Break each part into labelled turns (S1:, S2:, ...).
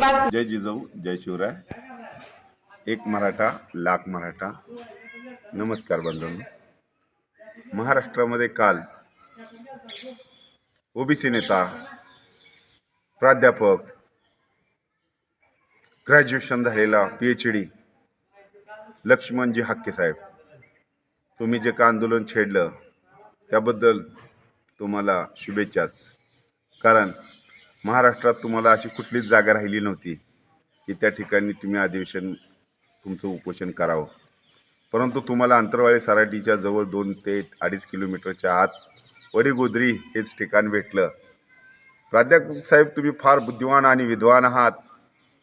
S1: बात
S2: जय जिजाऊ जय शिवराय. एक मराठा लाख मराठा. नमस्कार बंधू महाराष्ट्रामध्ये काल ओबीसी नेता प्राध्यापक ग्रॅज्युएशन झालेला पी एच डी लक्ष्मणजी हक्के साहेब. तुम्ही जे का आंदोलन छेडलं त्याबद्दल तुम्हाला शुभेच्छाच. कारण महाराष्ट्रात तुम्हाला अशी कुठलीच जागा राहिली नव्हती की त्या ठिकाणी तुम्ही अधिवेशन तुमचं उपोषण करावं. परंतु तुम्हाला अंतरवाळी सराटीच्या जवळ दोन ते अडीच किलोमीटरच्या आत वडीगोदरी हेच ठिकाण भेटलं. प्राध्यापक साहेब तुम्ही फार बुद्धिवान आणि विद्वान आहात.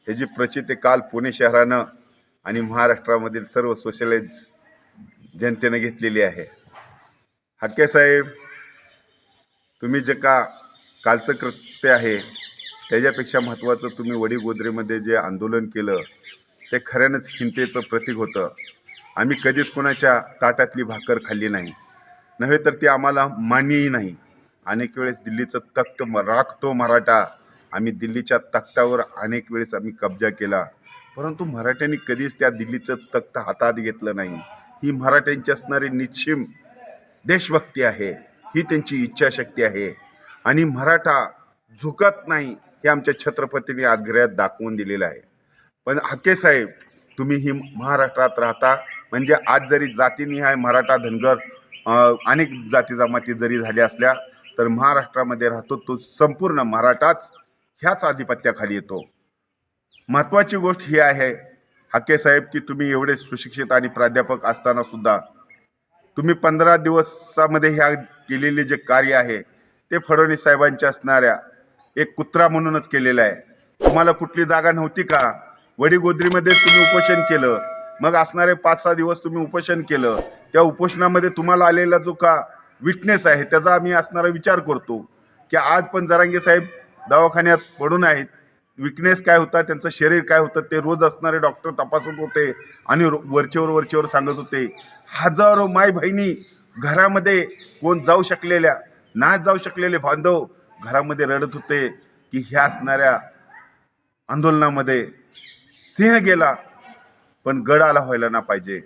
S2: ह्याची प्रचिती काल पुणे शहरानं आणि महाराष्ट्रामधील सर्व सोशलाइज जनतेनं घेतलेली आहे. हक्के साहेब तुम्ही जे का कालचं कृत्य आहे त्याच्यापेक्षा महत्त्वाचं तुम्ही वडीगोद्रीमध्ये जे आंदोलन केलं ते खऱ्यानंच हिंतेचं प्रतीक होतं. आम्ही कधीच कोणाच्या ताटातली भाकर खाल्ली नाही. नव्हे तर ती आम्हाला मान्यही नाही. अनेक वेळेस दिल्लीचं तख्त म राखतो मराठा. आम्ही दिल्लीच्या तख्तावर अनेक वेळेस आम्ही कब्जा केला. परंतु मराठ्यांनी कधीच त्या दिल्लीचं तख्त हातात घेतलं नाही. ही मराठ्यांची असणारी निश्चिम देशभक्ती आहे. ही त्यांची इच्छाशक्ती आहे. आणि मराठा झुकत नाही हे आमच्या छत्रपतींनी आग्र्यात दाखवून दिलेलं आहे. पण हाके साहेब तुम्ही ही महाराष्ट्रात राहता म्हणजे आज जरी जातीनिहाय मराठा धनगर अनेक जाती जमाती जरी झाल्या असल्या तर महाराष्ट्रामध्ये राहतो तो संपूर्ण मराठाच ह्याच आधिपत्याखाली येतो. महत्त्वाची गोष्ट ही आहे हाके साहेब की तुम्ही एवढे सुशिक्षित आणि प्राध्यापक असताना सुद्धा तुम्ही पंधरा दिवसामध्ये ह्या केलेले जे कार्य आहे ते फडणवीस साहेबांच्या असणाऱ्या एक कुत्रा म्हणूनच केलेलं आहे. तुम्हाला कुठली जागा नव्हती का? वडीगोद्रीमध्येच तुम्ही उपोषण केलं. मग असणारे पाच सहा दिवस तुम्ही उपोषण केलं. त्या उपोषणामध्ये तुम्हाला आलेला जो का विटनेस आहे त्याचा आम्ही असणारा विचार करतो की आज पण जरांगे साहेब दवाखान्यात पडून आहेत. विकनेस काय होता त्यांचं शरीर काय होतं ते रोज असणारे डॉक्टर तपासत होते आणि वरचेवर वरचेवर सांगत होते. हजारो माय बहिणी घरामध्ये कोण जाऊ शकलेल्या नाही जाऊ शकलेले बांधव घरामध्ये रडत होते की ह्या असणाऱ्या आंदोलनामध्ये सिंह गेला पण गड आला व्हायला ना पाहिजे.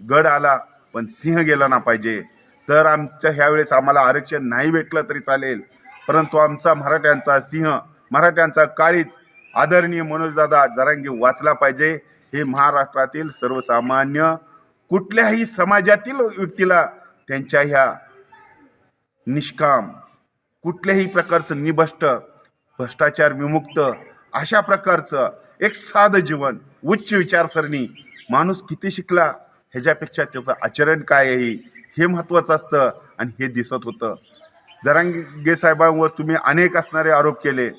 S2: गड आला पण सिंह गेला ना पाहिजे. तर आमच्या ह्यावेळेस आम्हाला आरक्षण नाही भेटलं तरी चालेल. परंतु आमचा मराठ्यांचा सिंह मराठ्यांचा काळीच आदरणीय मनोजदादा जरांगी वाचला पाहिजे. हे महाराष्ट्रातील सर्वसामान्य कुठल्याही समाजातील व्यक्तीला त्यांच्या ह्या निष्काम कुठल्याही प्रकारचं निभष्ट भ्रष्टाचार विमुक्त अशा प्रकारचं एक साधं जीवन उच्च विचारसरणी माणूस किती शिकला ह्याच्यापेक्षा त्याचं आचरण काय आहे हे महत्त्वाचं असतं आणि हे दिसत होतं. जरांगे साहेबांवर तुम्ही अनेक असणारे आरोप केले.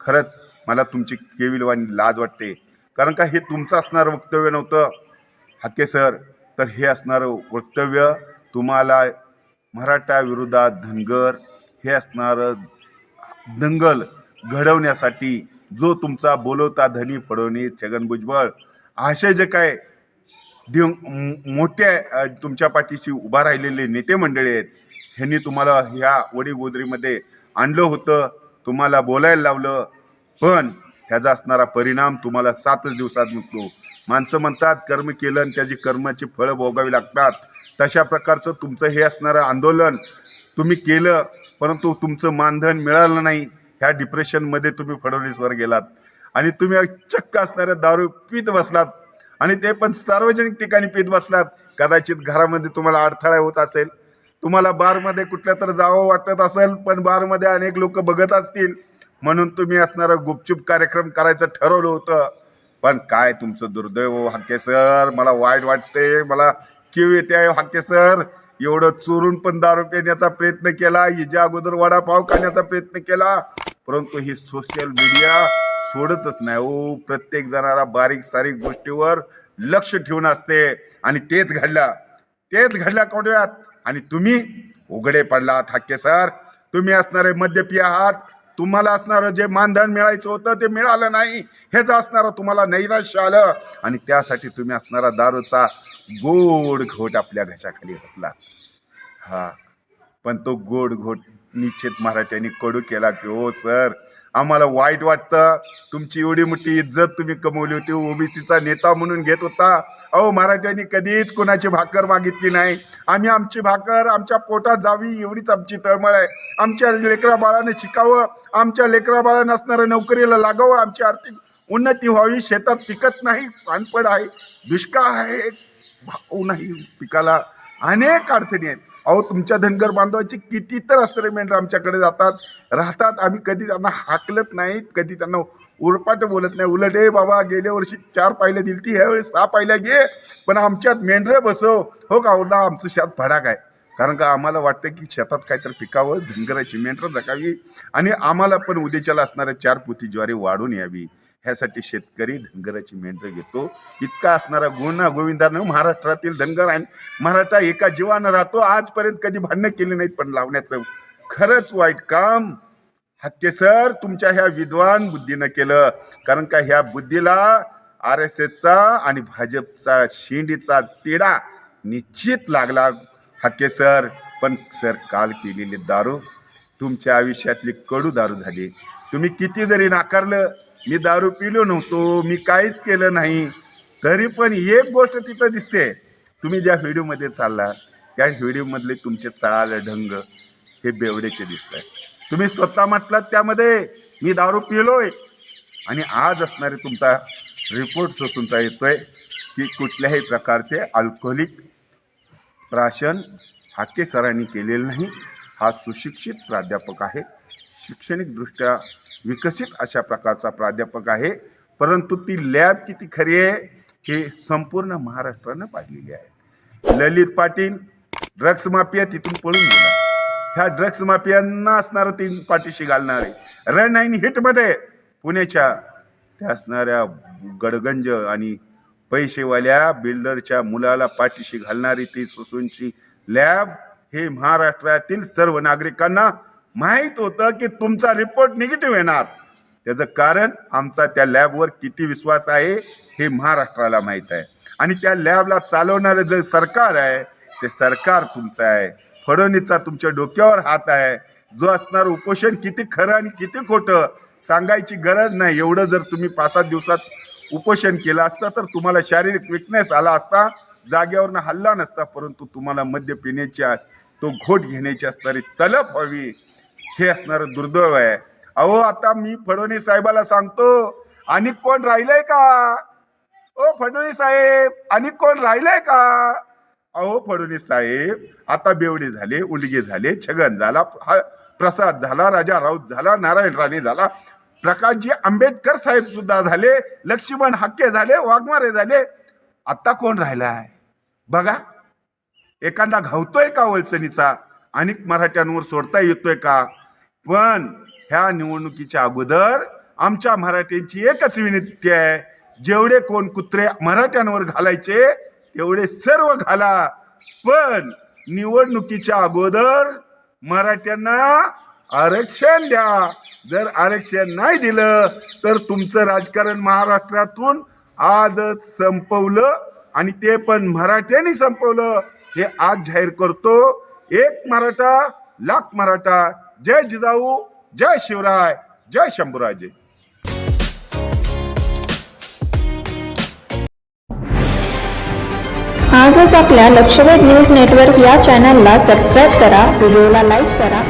S2: खरंच मला तुमची केविलवाणी लाज वाटते. कारण का हे तुमचं असणारं वक्तव्य नव्हतं. हाके सर तर हे असणारं वक्तव्य तुम्हाला मराठा विरोधात धनगर हे असणारं दंगल घडवण्यासाठी जो तुमचा बोलवता धनी फडणवीस छगन भुजबळ असे जे काय दिव मोठ्या तुमच्या पाठीशी उभा राहिलेले नेते मंडळी आहेत ह्यांनी तुम्हाला ह्या वडीगोदरीमध्ये आणलं होतं तुम्हाला बोलायला लावलं पण ह्याचा असणारा परिणाम तुम्हाला सातच दिवसात मिळतो. माणसं म्हणतात कर्म केलं आणि त्याची कर्माची फळं भोगावी लागतात. तशा प्रकारचं तुमचं हे असणारं आंदोलन तुम्ही केलं परंतु तुमचं मानधन मिळालं नाही. ह्या डिप्रेशनमध्ये तुम्ही फडणवीसवर गेलात. आणि तुम्ही चक्क असणाऱ्या दारू पीत बसलात. आणि ते पण सार्वजनिक ठिकाणी पीत बसलात. कदाचित घरामध्ये तुम्हाला अडथळा होत असेल. तुम्हाला बारमध्ये कुठल्या तर जावं वाटत असेल पण बारमध्ये अनेक लोक बघत असतील. म्हणून तुम्ही असणारं गुपचूप कार्यक्रम करायचं ठरवलं होतं. पण काय तुमचं दुर्दैव हो, हाके सर मला वाईट वाटते मला किव येते आहे हो, हाके सर एवढं चोरून पण दारू पिण्याचा प्रयत्न केला हिच्या अगोदर वडापाव खाण्याचा प्रयत्न केला. परंतु ही सोशल मीडिया सोडतच नाही ओ प्रत्येक जणाला बारीक सारीक गोष्टीवर लक्ष ठेवून असते. आणि तेच घडलं. तेच घडल्या कोंडव्यात. आणि तुम्ही उघडे पडलात हक्के सर तुम्ही असणारे मद्यपी आहात. तुम्हाला असणारं जे मानधन मिळायचं होतं ते मिळालं नाही. हेच असणारं तुम्हाला नैराश्य आलं. आणि त्यासाठी तुम्ही असणारा दारूचा गोड घोट आपल्या घशाखाली घातला हा. पण तो गोड घोट निश्चित मराठ्यांनी कडू केला की हो सर आम्हाला वाईट वाटतं. तुमची एवढी मोठी इज्जत तुम्ही कमवली होती. ओबीसीचा नेता म्हणून घेत होता. अहो मराठ्यांनी कधीच कोणाची भाकर मागितली नाही. आम्ही आमची भाकर आमच्या पोटात जावी एवढीच आमची तळमळ आहे. आमच्या लेकरा बाळाने शिकावं आमच्या लेकरा बाळानं असणाऱ्या नोकरीला लागावं आमची आर्थिक उन्नती व्हावी. शेतात पिकत नाही पाणपड आहे दुष्काळ आहे भाऊ नाही पिकाला अनेक अडचणी आहेत. अहो तुमच्या धनगर बांधवाची किती तर अस्त्र आमच्याकडे जातात. राहतात. आम्ही कधी त्यांना हाकलत नाहीत. कधी त्यांना उरपाट बोलत नाही. उलट ए बाबा गेल्या वर्षी चार पायल्या दिली ती ह्यावेळी सहा पायल्या घे. पण आमच्यात मेंढरं बसव. हो का ओरडा आमचं शेत फडाक आहे. कारण का आम्हाला वाटतं की शेतात काहीतरी पिकावं धनगराची मेंढरं जगावी आणि आम्हाला पण उद्याच्याला असणाऱ्या चार पोती ज्वारी वाढून यावी. ह्यासाठी शेतकरी धनगराची मेंढरं घेतो. इतका असणारा गुन्हा गोविंदानं महाराष्ट्रातील धनगर आणि मराठा एका जीवानं राहतो. आजपर्यंत कधी भांडणं केली नाहीत पण लावण्याचं खरंच वाईट काम. हक्के सर तुमच्या ह्या विद्वान बुद्धीनं केलं. कारण का ह्या बुद्धीला आर एस एसचा आणि भाजपचा शेंडीचा तिडा निश्चित लागला हक्के सर पण सर काल केलेली दारू तुमच्या आयुष्यातली कडू दारू झाली. तुम्ही किती जरी नाकारलं मी दारू पिलो नव्हतो मी काहीच केलं नाही. तरी पण एक गोष्ट तिथं दिसते. तुम्ही ज्या व्हिडिओमध्ये चालला त्या व्हिडिओमधले तुमचे चाल ढंग हे बेवडेचे दिसत आहे तुम्ही स्वतः म्हटलात त्यामध्ये मी दारू पिलोय. आणि आज असणारे तुमचा रिपोर्ट सोसूनचा येतोय की कुठल्याही प्रकारचे अल्कोहोलिक प्राशन हाके सरांनी केलेलं नाही. हा सुशिक्षित प्राध्यापक आहे. शैक्षणिकदृष्ट्या विकसित अशा प्रकारचा प्राध्यापक आहे. परंतु ती लॅब किती खरी आहे हे संपूर्ण महाराष्ट्रानं पाहिलेली आहे. ललित पाटील ड्रग्स माफिया तिथून पळून गेला. ह्या ड्रग्स माफियांना असणारं तीन पाठीशी घालणारे. रन नाईन हिटमध्ये पुण्याच्या त्या असणाऱ्या गडगंज आणि पैसेवाल्या बिल्डरच्या मुलाला पाठीशी घालणारी ती सुसूंची लॅब हे महाराष्ट्रातील सर्व नागरिकांना माहीत होतं की तुमचा रिपोर्ट निगेटिव्ह येणार. त्याचं कारण आमचा त्या लॅबवर किती विश्वास आहे हे महाराष्ट्राला माहीत आहे. आणि त्या लॅबला चालवणारं जे सरकार आहे ते सरकार तुमचं आहे. फडणवीसचा तुमच्या डोक्यावर हात आहे. जो असणार उपोषण किती खरं आणि किती खोटं सांगायची गरज नाही. एवढं जर तुम्ही पाच सात दिवसात उपोषण केलं असतं तर तुम्हाला शारीरिक विकनेस आला असता जागेवरनं हल्ला नसता परंतु तुम्हाला मद्य पिण्याची तो घोट घेण्याची असणारी तलप हवी. हे असणारं दुर्दैव आहे. अहो आता मी फडणवीस साहेबाला सांगतो आणि कोण राहिलंय का? ओ फडणवीस साहेब आणि कोण राहिलंय का? अहो फडणवीस साहेब आता बेवडे झाले उलगे झाले छगन झाला प्रसाद झाला राजा राऊत झाला नारायण राणे झाला प्रकाशजी आंबेडकर साहेब सुद्धा झाले लक्ष्मण हाके झाले वाघमारे झाले. आता कोण राहिलाय? बघा. एखादा घावतोय का वळचणीचा? आणि मराठ्यांवर सोडता येतोय का? पण ह्या निवडणुकीच्या अगोदर आमच्या मराठ्यांची एकच विनंती आहे जेवढे कोण कुत्रे मराठ्यांवर घालायचे तेवढे सर्व घाला. पण निवडणुकीच्या अगोदर मराठ्यांना आरक्षण द्या. जर आरक्षण नाही दिलं तर तुमचं राजकारण महाराष्ट्रातून आजच संपवलं आणि ते पण मराठ्यांनी संपवलं. हे आज जाहीर करतो एक मराठा लाख मराठा. जय जिजाऊ जय शिवराय जय शंभूराजे.
S1: आजच आपल्या लक्षवेध न्यूज नेटवर्क या चॅनलला सबस्क्राईब करा व्हिडिओला लाईक करा